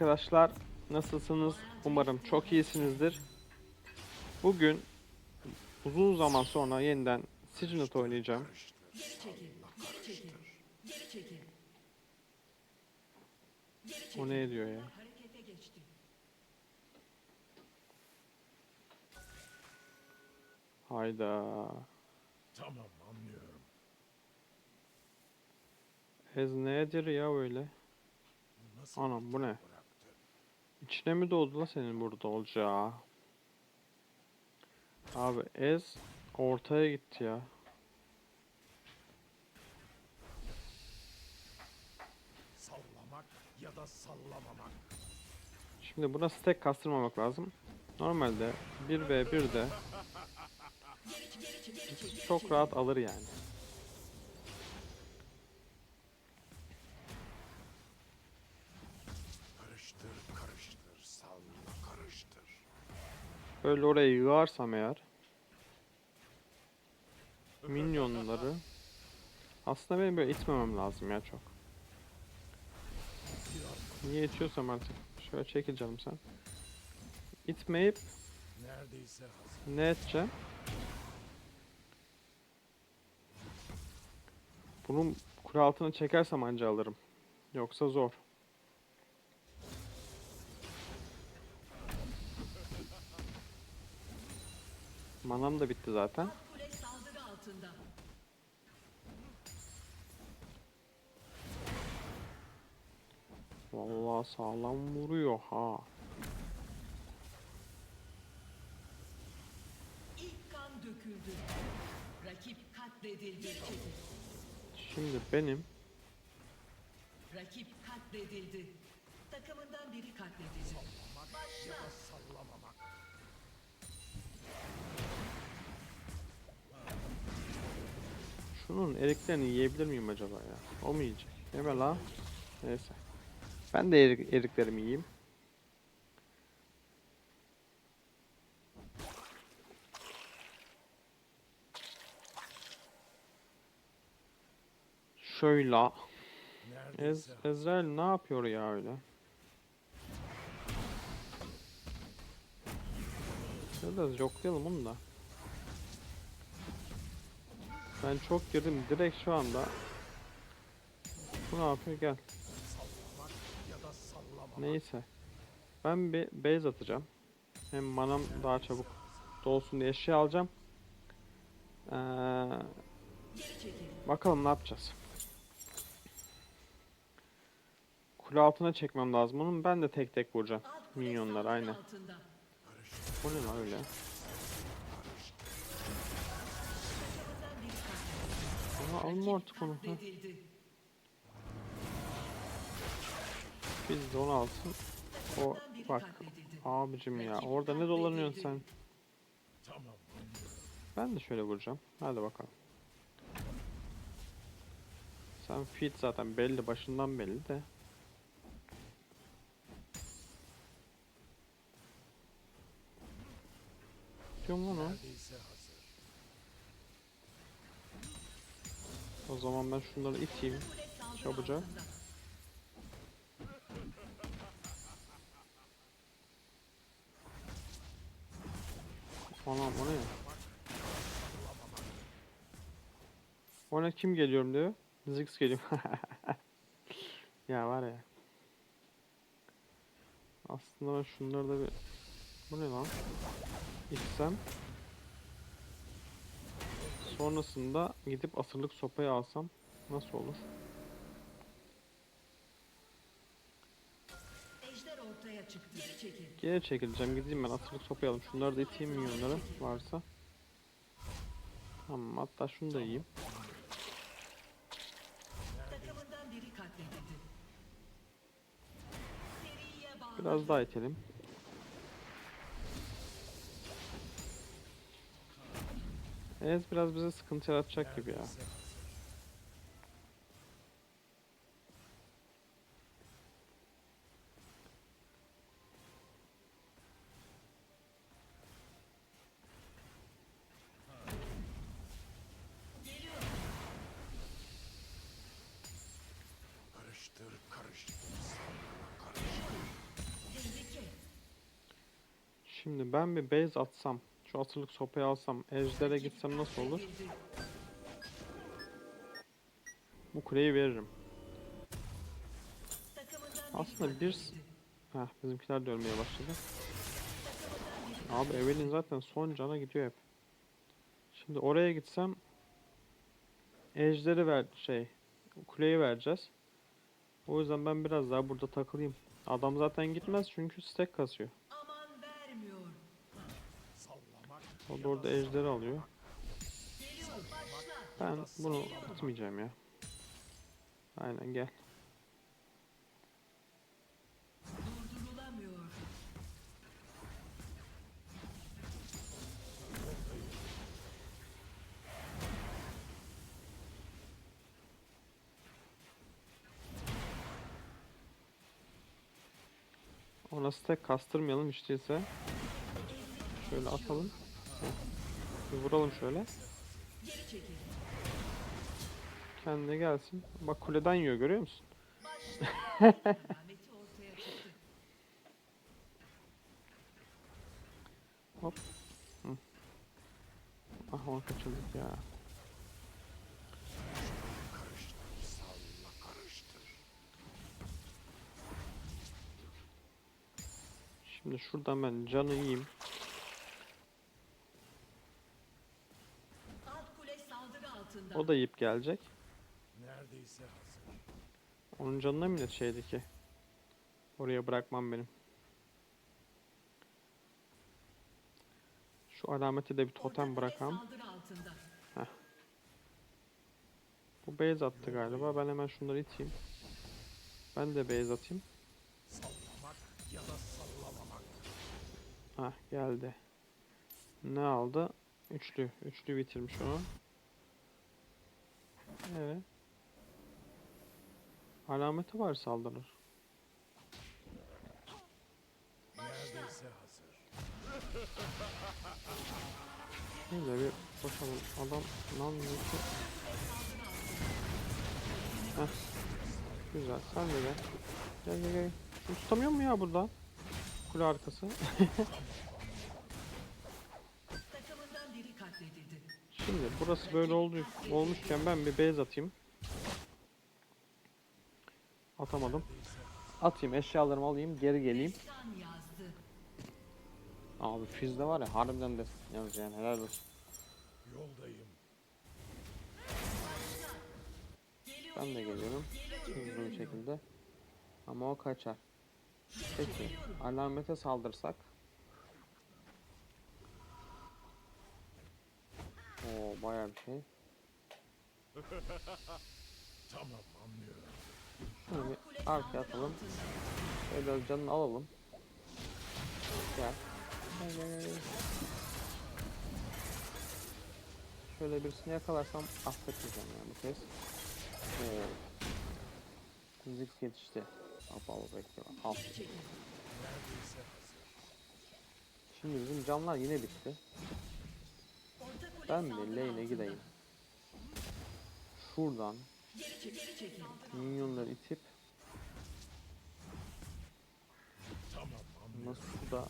Arkadaşlar. Nasılsınız? Umarım çok iyisinizdir. Bugün uzun zaman sonra yeniden Signet oynayacağım. O ne diyor ya? Hayda. Tamam anlıyorum. Ez nedir ya öyle? Anam bu ne? İçine mi doğdu la senin burada olacağı? Abi Ez ortaya gitti ya. Sallamak ya da sallamamak. Şimdi buna stack kastırmamak lazım. Normalde 1v1'de çok rahat alır yani. Böyle oraya yığarsam eğer minyonları aslında benim böyle itmemem lazım ya çok. Niye itiyorsam artık. Şöyle çekil canım sen. İtmeyip ne edeceğim? Bunun altına çekersem anca alırım. Yoksa zor. Manam da bitti zaten. Kule saldırı altında. Vallahi sağlam vuruyor ha. İlk kan döküldü. Rakip katledildi. Şimdi benim Rakip katledildi. Takımından biri katledildi. Şunun eriklerini yiyebilir miyim acaba ya? O mu yiyecek? Yeme la. Neyse. Ben de erik, eriklerimi yiyeyim. Şöyle. Ez. Ezrail ne yapıyor ya öyle? Biraz yoklayalım onu da. Ben çok girdim direkt şu anda. Bu ne yapıyor gel. Neyse. Ben bir base atacağım. Hem manam daha çabuk dolsun diye şey alacağım. Ee, bakalım ne yapacağız. Kule altına çekmem lazım onun. Ben de tek tek vuracağım. Minyonlar aynı. O ne lan öyle? Takımından biri Ama alma artık onu. Onu alsın. O Takımından biri bak abicim ya orada ne dolanıyorsun sen? Ben de şöyle vuracağım. Hadi bakalım. Sen fit zaten belli başından belli de. Diyorum onu. Neredeyse hazır. O zaman ben şunları iteyim. Altında. Anam o ne? O ne kim geliyorum diyor. Zix geliyor. ya var ya. Aslında ben şunları da bir... Bu ne lan? İçsem. Sonrasında gidip asırlık sopayı alsam nasıl olur? Geri çekileceğim. Gideyim ben asırlık sopayı alayım. Şunları da iteyim milyonları varsa. Tamam hatta şunu da yiyeyim. Biraz daha itelim. Enes biraz bize sıkıntı yaratacak gibi ya. Şimdi ben bir base atsam şu asırlık sopayı alsam, ejder'e gitsem nasıl olur? Bu kuleyi veririm. Aslında bir-. Heh, bizimkiler de ölmeye başladı. Abi Evelyn zaten son cana gidiyor hep. Şimdi oraya gitsem ejderi ver şey kuleyi vereceğiz. O yüzden ben biraz daha burada takılayım. Adam zaten gitmez çünkü stack kasıyor. O da orada ejderi alıyor. Ben bunu atmayacağım ya. Aynen gel. Ona stack kastırmayalım hiç değilse. Şöyle atalım. Vuralım şöyle. Kendine gelsin. Bak kuleden yiyor görüyor musun? Çıktı. Ah onu kaçırdık ya. Şimdi şuradan ben canı yiyeyim. Alt kule saldırı altında. O da yiyip gelecek. neredeyse hazır. Onun canına millet şeydi ki. Oraya bırakmam benim. Şu alameti de bir totem bırakam. Altında. Bu base attı galiba. Ben hemen şunları iteyim. Ben de base atayım. Sallamak ya da sallamamak. Hah geldi. Ne aldı? Üçlü. Üçlü bitirmiş onu. Evet. Alameti var saldırır. Neredeyse hazır. Neyse bir bakalım. Adam lan neyse. Heh. Güzel. Sen de gel. Gel gel gel. Tutamıyor mu ya burada? Kule arkası. Şimdi burası böyle oldu, olmuşken ben bir base atayım. Atamadım. Atayım eşyalarımı alayım geri geleyim. Abi Fizz'de var ya harbiden de yalnız yani helal olsun. Yoldayım. Ben de geliyor. geliyorum. Geliyor, Hızlı bir şekilde. Ama o kaçar. Peki alamete saldırsak. Oo bayağı bir şey. Tamam anlıyorum. Kule bir saldırı atalım. Şöyle canını alalım. Gel. Şöyle birisini yakalarsam affetmeyeceğim yani bu kez. Oo. Zix yetişti. Bekle bak. Al. Şimdi bizim camlar yine bitti. Ben bir lane'e gideyim. Şuradan minyonları itip nasıl şurada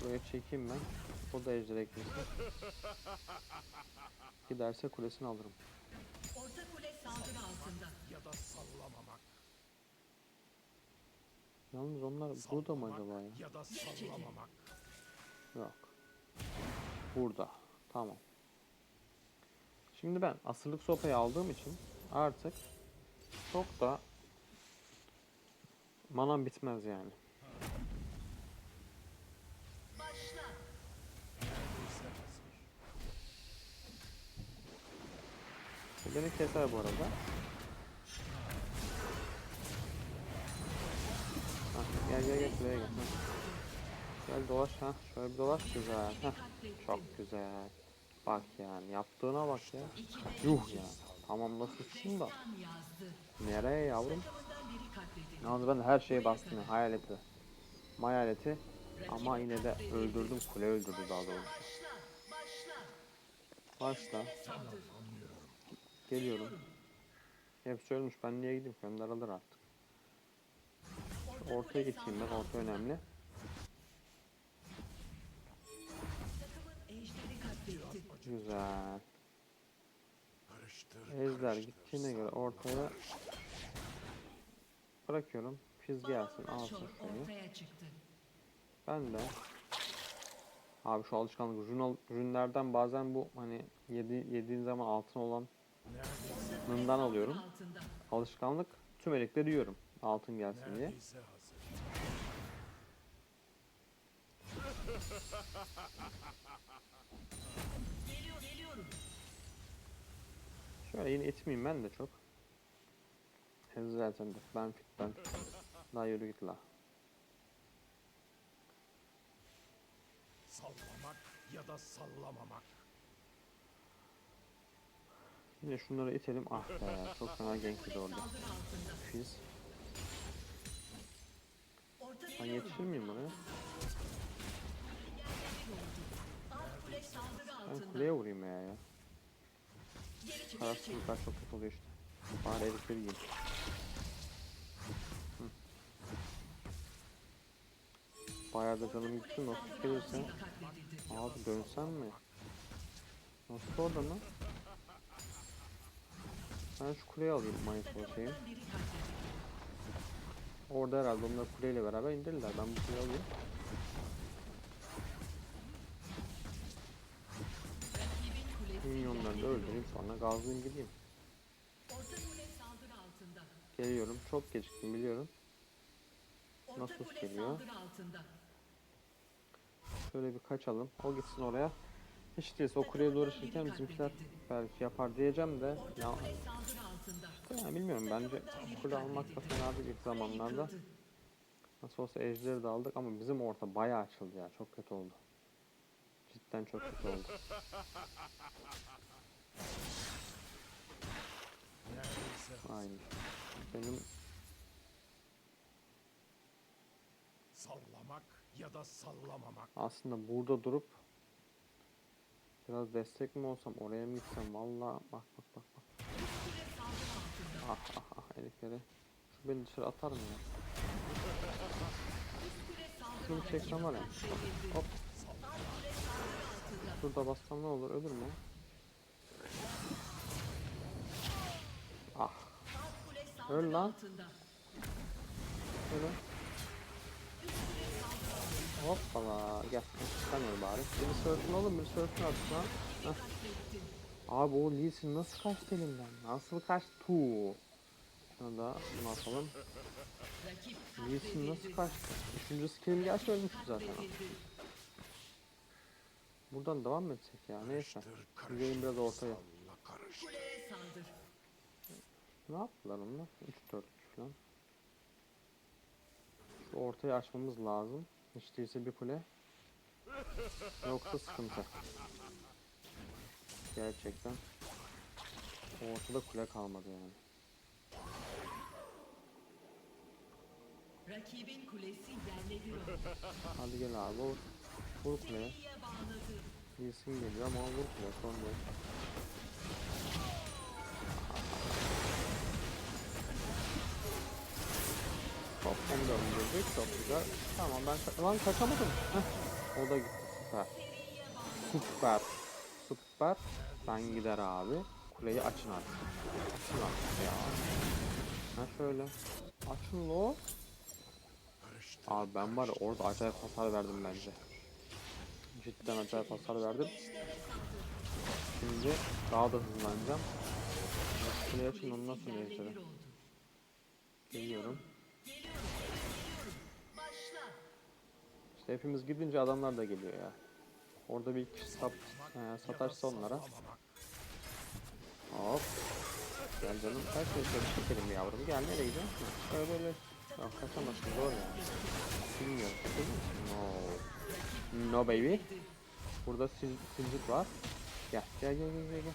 buraya çekeyim ben. O da ejder eklesin. Giderse kulesini alırım. Orta kule saldırı altında. Ya da sallamamak. Yalnız onlar burada mı acaba ya? Ya da sallamamak. Yok. Burada. Tamam. Şimdi ben asırlık sopayı aldığım için artık çok da manam bitmez yani. Beni keser bu arada. Hah, gel gel gel şuraya gel. Hah. Gel dolaş ha. Şöyle bir dolaş güzel. Katlettin. Çok güzel. Bak yani yaptığına bak ya. Yuh ya. Tamam da suçsun da. Nereye yavrum? Yalnız ben her şeye bastım ya. Hayaleti. Hayaleti. Ama yine de öldürdüm. Kule öldürdü daha doğrusu. Başla. Geliyorum. Hepsi ölmüş. Ben niye gideyim? Gönder alır artık. Orta Ortaya geçeyim ben. Orta önemli. Güzel. Karıştır. Ejder karıştır, gittiğine göre ortaya karıştır. bırakıyorum. Fiz gelsin alsın çıktı. Ben de Abi şu alışkanlık rün, rünlerden bazen bu hani yedi, yediğin zaman altın olan nından alıyorum. Alışkanlık tüm elekleri yiyorum altın gelsin diye. Şöyle yine etmeyeyim ben de çok. Henüz zaten de ben fit ben. Daha yürü git la. Sallamak ya da sallamamak. Yine şunları itelim. Ah be çok fena. Saldırı altında. Fiz. Ben yetişir miyim saldırı Ben kuleye vurayım ya ya. Geri çık geri çık. Kararsızlıklar çok kötü oluyor işte. Bari herifleri yiyeyim. Hı. Bayağı da canım gitti. Nasıl gelirse. Katledildi. Abi dönsem mi? Nasıl orada lan? Ben şu kuleyi alayım manyetik şeyi. Orada herhalde onlar kuleyle beraber indirirler. Ben bu kuleyi alayım. Minyonları da öldüreyim sonra gazlayayım gideyim. Geliyorum. Çok geciktim biliyorum. Kule geliyor? Şöyle bir kaçalım. O gitsin oraya. Hiç değilse o kuleye doğru çıkarken bizimkiler belki yapar diyeceğim de ya, ya bilmiyorum bence kule almak da fena değil ilk zamanlarda. Nasıl olsa ejderi de aldık ama bizim orta bayağı açıldı ya. Çok kötü oldu. Cidden çok kötü oldu. Aynen. Benim Sallamak ya da sallamamak. aslında burada durup biraz destek mi olsam oraya mı gitsem valla bak bak bak bak. Ah ah ah herifleri. Şu beni dışarı atar mı ya? Şunu çeksem var ya. Hop şurada bassam ne olur ölür mü? Ah Öl lan. şöyle. Hoppala gel. Sen öl bari. Biri sörfün oğlum biri sörfün artık lan. Abi o Lee nasıl kaçtı elimden? Nasıl kaçtı? Şunu da bunu atalım. Lee nasıl kaçtı? Üçüncü skill gerçi ölmüştü zaten. Buradan devam mı etsek ya? Neyse. Gidelim biraz ortaya. Ne yaptılar onlar? 3 4 falan. Şu ortayı açmamız lazım. Hiç değilse bir kule. Yoksa sıkıntı. Gerçekten. Ortada kule kalmadı yani. Rakibin kulesi yerle bir oldu. Hadi gel abi vur. Vur kuleye. Bilsin geliyor ama vur kuleye son değil. Hop onu da öldürdük. Çok. Tamam ben lan kaçamadım. Heh. O da gitti süper. Süper. Süper. Ben gider abi. Kuleyi açın artık. Açın artık ya. Ha şöyle. Açın lo. Abi ben var orada acayip hasar verdim bence. Cidden acayip hasar verdim. Şimdi daha da hızlanacağım. Kuleyi açın. Geliyorum. Geliyorum. Başla. İşte hepimiz gidince adamlar da geliyor ya. Orada bir kişi sat, e, sataşsa onlara. Hop. Gel canım. Şeyi şöyle çekelim yavrum. Gel nereye gidiyorsun? Şöyle böyle. Ya kaçamazsın zor ya. Bilmiyorum. Misin? No. No baby. Burada sil silcik var. Gel gel gel gel gel. gel.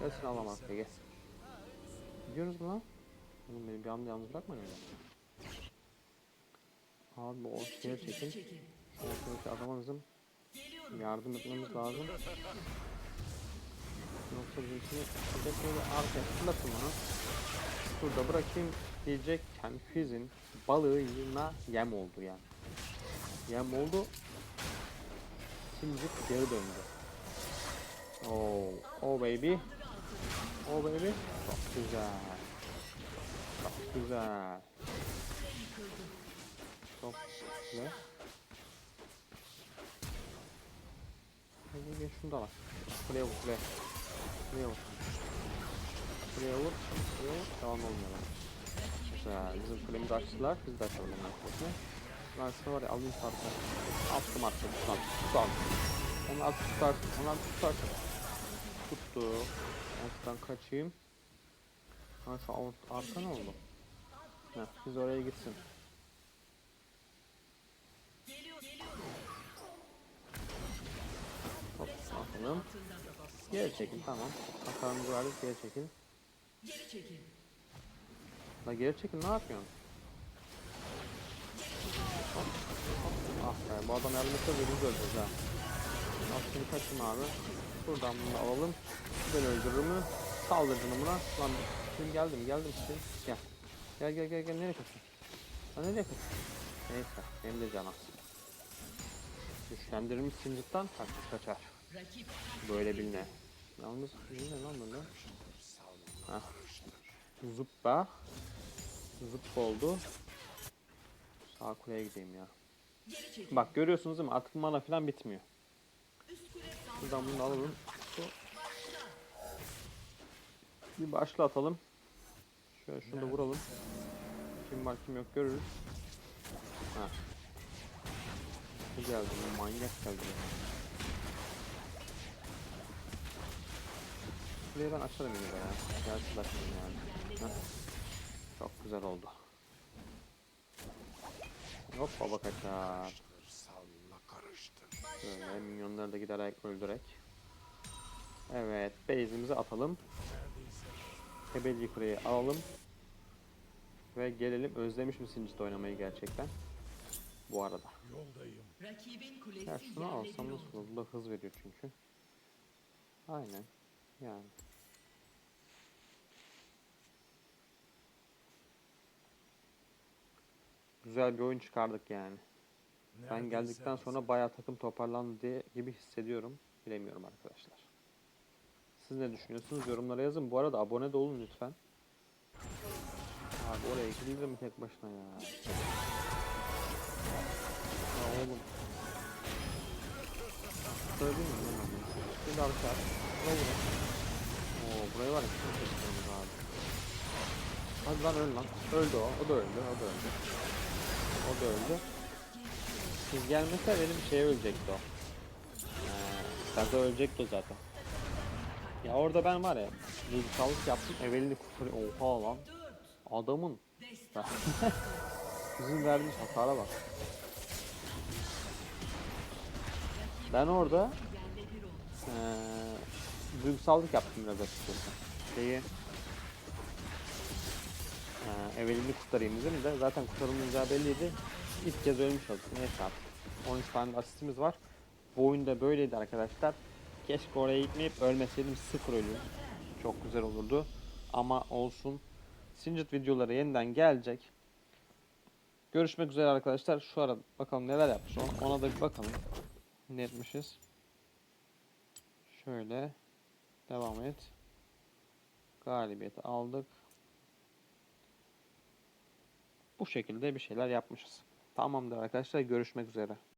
Gelsin alamaz gel. Gidiyoruz mu lan? Oğlum beni bir anda yalnız bırakma ya. Abi o Çekil. çekin. Ortadaki adama bizim yardım etmemiz lazım. Yoksa bizimkini bir de böyle arkaya fırlatın bunu. Şurada bırakayım diyecekken Fizz'in balığı yığına yem oldu yani. Yem oldu. Simcik geri döndü. Oh, oh baby. Oh baby. Çok güzel. Çok güzel. Çok güzel. Gel şunu da var. Buraya vur, buraya. Buraya vur. Buraya vur. Buraya vur. Devam olmuyor. Güzel. Bizim kulemizi açtılar. Biz de açalım. Ben size var ya alayım sarkı. Attım attım. Tutan. Tutan. Onu at tutarsın. Onu at tutarsın. Tuttu. Alttan kaçayım. Ha şu alt, arka ne oldu? Heh, biz oraya gitsin. Hop atalım. Geri çekin tamam. Hasarımızı verdik geri çekin. Geri çekil. La geri çekin ne yapıyorsun? Hop, hop. Ah be bu adam yardım birimiz öleceğiz ha. Şimdi kaçın abi. Buradan bunu alalım. Ben öldürür mü? Saldır canım buna. Lan şimdi geldim geldim şimdi. Gel. Gel gel gel gel nereye kaçıyorsun? Lan nereye kaçıyorsun? Neyse benim de canım. Güçlendirilmiş sincikten kaçmış kaçar. Böyle biline. Yalnız ne lan böyle? Hah. Zıppa. Zıp oldu. Sağ kuleye gideyim ya. Bak görüyorsunuz değil mi? Artık mana falan bitmiyor. Şuradan bunu alalım. Bir başla atalım. Şöyle şunu da vuralım. Kim var kim yok görürüz. Ha. Bu geldi manyak geldi. ya. Burayı ben açarım yine ya. Gelsin açarım yani. Heh. Çok güzel oldu. Hop baba kaçar. Böyle minyonları da giderek öldürerek. Evet, base'imizi atalım. Hebel yukarıya alalım. Ve gelelim. Özlemiş misin ciddi oynamayı gerçekten? Bu arada. Yoldayım. Ya şunu alsam nasıl olur? Bu da hız veriyor çünkü. Aynen. Yani. Güzel bir oyun çıkardık yani. Ben Neredeyse geldikten sonra bayağı takım toparlandı diye gibi hissediyorum. Bilemiyorum arkadaşlar. Siz ne düşünüyorsunuz? Yorumlara yazın. Bu arada abone de olun lütfen. Abi oraya gidilir mi tek başına ya? Ya oğlum. Söyleyeyim mi lan abi? Şimdi arkadaşlar. Buraya vurun. Oo burayı var ya. Çok abi. Hadi lan öl lan. Öldü o. O da öldü. O da öldü. O da öldü. Siz gelmese benim şey ölecekti o. Ee, Kaza ölecekti o zaten. Ya orada ben var ya duygusallık yaptım evelini kurtarıyor. Oha lan. Adamın bizim verdiğimiz hasara bak. Ben orada ee, duygusallık yaptım biraz açıkçası. Şeyi Evelyn'i kurtarayım dedim de zaten kurtarılmayacağı belliydi. İlk kez ölmüş olduk. Neyse artık. 13 tane asistimiz var. Bu oyunda böyleydi arkadaşlar. Keşke oraya gitmeyip ölmeseydim sıfır ölüm. Çok güzel olurdu. Ama olsun. Singed videoları yeniden gelecek. Görüşmek üzere arkadaşlar. Şu ara bakalım neler yapmış. Ona- Ona da bir bakalım. Ne etmişiz? Şöyle. Devam et. Galibiyeti aldık. Bu şekilde bir şeyler yapmışız. Tamamdır arkadaşlar. Görüşmek üzere.